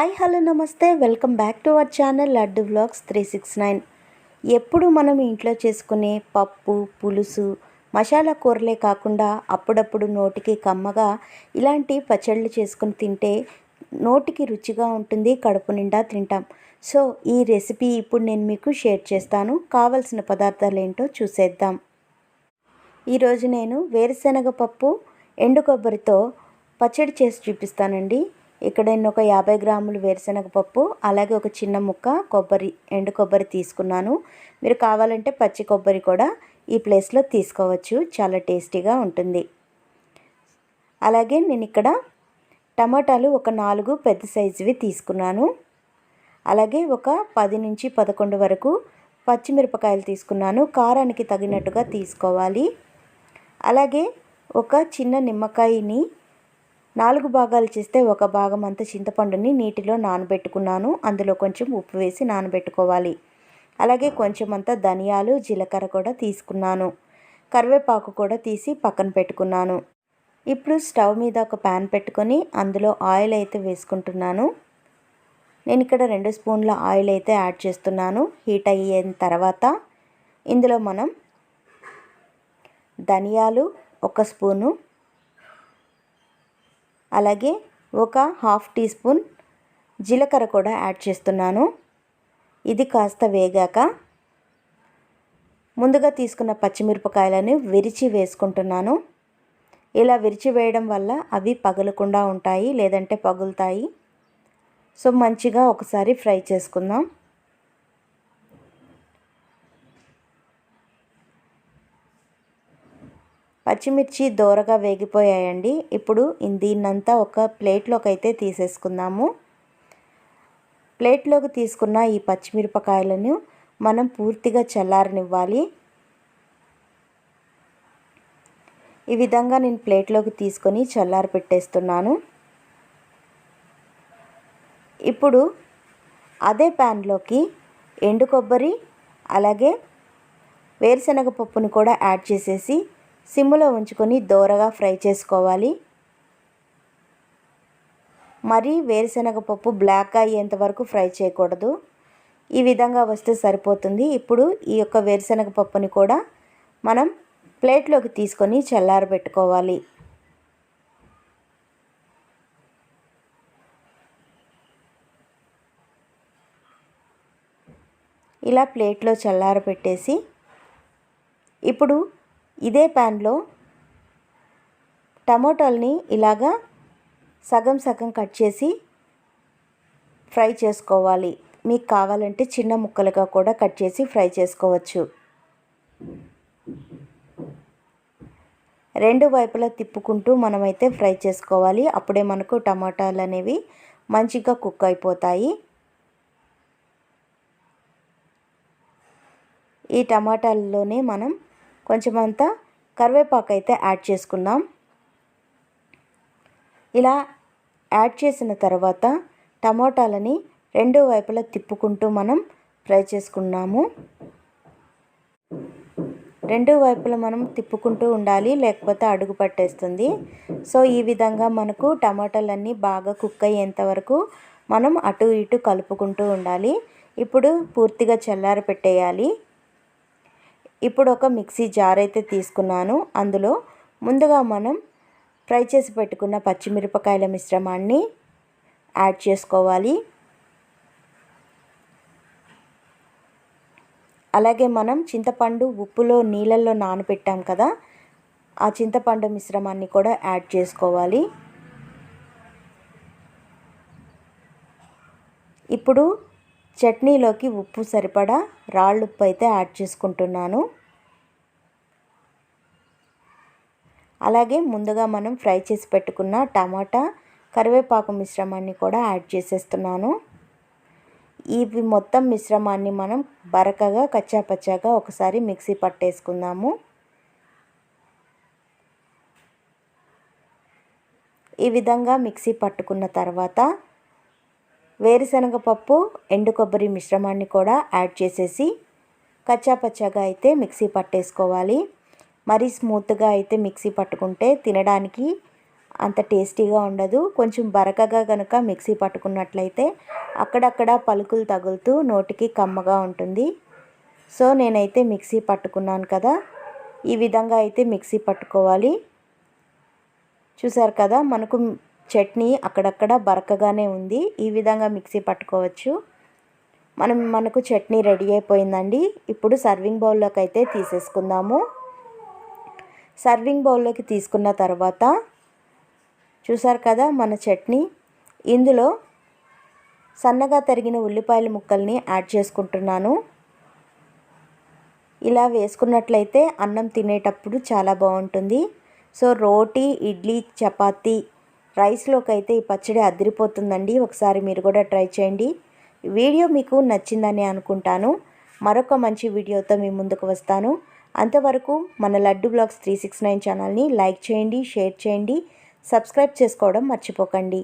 Hi hello నమస్తే. Welcome back to our channel Laddu blogs three six nine. ఎప్పుడు మనం ఇంట్లో చేసుకునే పప్పు పులుసు మసాలా కూరలే కాకుండా అప్పుడప్పుడు నోటికి కమ్మగా ఇలాంటి పచ్చళ్ళు చేసుకుని తింటే నోటికి రుచిగా ఉంటుంది కడుపు నిండా తింటాం. సో ఈ రెసిపీ ఇప్పుడు నేను మీకు షేర్ చేస్తాను. కావలసిన పదార్థాలు ఏంటో చూసేద్దాం. ఈరోజు నేను వేరుశనగ పప్పు ఎండు కొబ్బరితో పచ్చడి చేసి చూపిస్తానండి. ఇక్కడ నేను ఒక యాభై గ్రాములు వేరుశనగ పప్పు అలాగే ఒక చిన్న ముక్క కొబ్బరి ఎండు కొబ్బరి తీసుకున్నాను. మీరు కావాలంటే పచ్చి కొబ్బరి కూడా ఈ ప్లేస్లో తీసుకోవచ్చు. చాలా టేస్టీగా ఉంటుంది. అలాగే నేను ఇక్కడ టమాటాలు ఒక నాలుగు పెద్ద సైజువి తీసుకున్నాను. అలాగే ఒక పది నుంచి పదకొండు వరకు పచ్చిమిరపకాయలు తీసుకున్నాను. కారానికి తగినట్టుగా తీసుకోవాలి. అలాగే ఒక చిన్న నిమ్మకాయని నాలుగు భాగాలు చేస్తే ఒక భాగం అంత చింతపండుని నీటిలో నానబెట్టుకున్నాను. అందులో కొంచెం ఉప్పు వేసి నానబెట్టుకోవాలి. అలాగే కొంచెం అంత ధనియాలు జీలకర్ర కూడా తీసుకున్నాను. కరివేపాకు కూడా తీసి పక్కన పెట్టుకున్నాను. ఇప్పుడు స్టవ్ మీద ఒక ప్యాన్ పెట్టుకొని అందులో ఆయిల్ అయితే వేసుకుంటున్నాను. నేను ఇక్కడ రెండు స్పూన్ల ఆయిల్ అయితే యాడ్ చేస్తున్నాను. హీట్ అయిన తర్వాత ఇందులో మనం ధనియాలు ఒక స్పూను అలాగే ఒక హాఫ్ టీ స్పూన్ జీలకర్ర కూడా యాడ్ చేస్తున్నాను. ఇది కాస్త వేగాక ముందుగా తీసుకున్న పచ్చిమిరపకాయలను విరిచి వేసుకుంటున్నాను. ఇలా విరిచి వేయడం వల్ల అవి పగలకుండా ఉంటాయి లేదంటే పగులుతాయి. సో మంచిగా ఒకసారి ఫ్రై చేసుకుందాం. పచ్చిమిర్చి దోరగా వేగిపోయాయండి. ఇప్పుడు దీన్నంతా ఒక ప్లేట్లోకి అయితే తీసేసుకుందాము. ప్లేట్లోకి తీసుకున్న ఈ పచ్చిమిరపకాయలను మనం పూర్తిగా చల్లారనివ్వాలి. ఈ విధంగా నేను ప్లేట్లోకి తీసుకొని చల్లారి పెట్టేస్తున్నాను. ఇప్పుడు అదే ప్యాన్లోకి ఎండు కొబ్బరి అలాగే వేరుశనగ పప్పును కూడా యాడ్ చేసేసి సిమ్లో ఉంచుకొని దోరగా ఫ్రై చేసుకోవాలి. మరీ వేరుశనగ పప్పు బ్లాక్ అయ్యేంత వరకు ఫ్రై చేయకూడదు. ఈ విధంగా వస్తే సరిపోతుంది. ఇప్పుడు ఈ యొక్క వేరుశనగ పప్పుని కూడా మనం ప్లేట్లోకి తీసుకొని చల్లారబెట్టుకోవాలి. ఇలా ప్లేట్లో చల్లారబెట్టేసి ఇప్పుడు ఇదే ప్యాన్లో టమోటాలని ఇలాగా సగం సగం కట్ చేసి ఫ్రై చేసుకోవాలి. మీకు కావాలంటే చిన్న ముక్కలుగా కూడా కట్ చేసి ఫ్రై చేసుకోవచ్చు. రెండు వైపులా తిప్పుకుంటూ మనమైతే ఫ్రై చేసుకోవాలి. అప్పుడే మనకు టమాటాలు అనేవి మంచిగా కుక్ అయిపోతాయి. ఈ టమాటాలలోనే మనం కొంచెం అంతా కరివేపాకు అయితే యాడ్ చేసుకుందాం. ఇలా యాడ్ చేసిన తర్వాత టమోటాలని రెండు వైపులా తిప్పుకుంటూ మనం ఫ్రై చేసుకున్నాము. రెండు వైపులా మనం తిప్పుకుంటూ ఉండాలి లేకపోతే అడుగు పట్టేస్తుంది. సో ఈ విధంగా మనకు టమాటాలన్నీ బాగా కుక్ అయ్యేంత వరకు మనం అటు ఇటు కలుపుకుంటూ ఉండాలి. ఇప్పుడు పూర్తిగా చల్లారి పెట్టేయాలి ఇప్పుడు ఒక మిక్సీ జార్ అయితే తీసుకున్నాను. అందులో ముందుగా మనం ఫ్రై చేసి పెట్టుకున్న పచ్చిమిరపకాయల మిశ్రమాన్ని యాడ్ చేసుకోవాలి. అలాగే మనం చింతపండు ఉప్పులో నీళ్ళల్లో నానబెట్టాం కదా ఆ చింతపండు మిశ్రమాన్ని కూడా యాడ్ చేసుకోవాలి. ఇప్పుడు చట్నీలోకి ఉప్పు సరిపడా రాళ్ళు ఉప్పు అయితే యాడ్ చేసుకుంటున్నాను. అలాగే ముందుగా మనం ఫ్రై చేసి పెట్టుకున్న టమాటా కరివేపాకు మిశ్రమాన్ని కూడా యాడ్ చేసేస్తున్నాను. ఇవి మొత్తం మిశ్రమాన్ని మనం బరకగా కచ్చాపచ్చాగా ఒకసారి మిక్సీ పట్టేసుకుందాము. ఈ విధంగా మిక్సీ పట్టుకున్న తర్వాత వేరుశనగ పప్పు ఎండు కొబ్బరి మిశ్రమాన్ని కూడా యాడ్ చేసేసి కచ్చాపచ్చాగా అయితే మిక్సీ పట్టేసుకోవాలి. మరీ స్మూత్గా అయితే మిక్సీ పట్టుకుంటే తినడానికి అంత టేస్టీగా ఉండదు. కొంచెం బరకగా కనుక మిక్సీ పట్టుకున్నట్లయితే అక్కడక్కడ పలుకులు తగులుతూ నోటికి కమ్మగా ఉంటుంది. సో నేనైతే మిక్సీ పట్టుకున్నాను కదా. ఈ విధంగా అయితే మిక్సీ పట్టుకోవాలి. చూసారు కదా మనకు చట్నీ అక్కడక్కడ బరకగానే ఉంది. ఈ విధంగా మిక్సీ పట్టుకోవచ్చు. మనం మనకు చట్నీ రెడీ అయిపోయిందండి. ఇప్పుడు సర్వింగ్ బౌల్లోకి అయితే తీసేసుకుందాము. సర్వింగ్ బౌల్లోకి తీసుకున్న తర్వాత చూసారు కదా మన చట్నీ. ఇందులో సన్నగా తరిగిన ఉల్లిపాయల ముక్కల్ని యాడ్ చేసుకుంటున్నాను. ఇలా వేసుకున్నట్లయితే అన్నం తినేటప్పుడు చాలా బాగుంటుంది. సో రోటీ ఇడ్లీ చపాతీ రైస్లోకి అయితే ఈ పచ్చడి అదిరిపోతుందండి. ఒకసారి మీరు కూడా ట్రై చేయండి. వీడియో మీకు నచ్చిందని అనుకుంటాను. మరొక మంచి వీడియోతో మీ ముందుకు వస్తాను. అంతవరకు మన Laddu blogs three six nine ఛానల్ని లైక్ చేయండి షేర్ చేయండి సబ్స్క్రైబ్ చేసుకోవడం మర్చిపోకండి.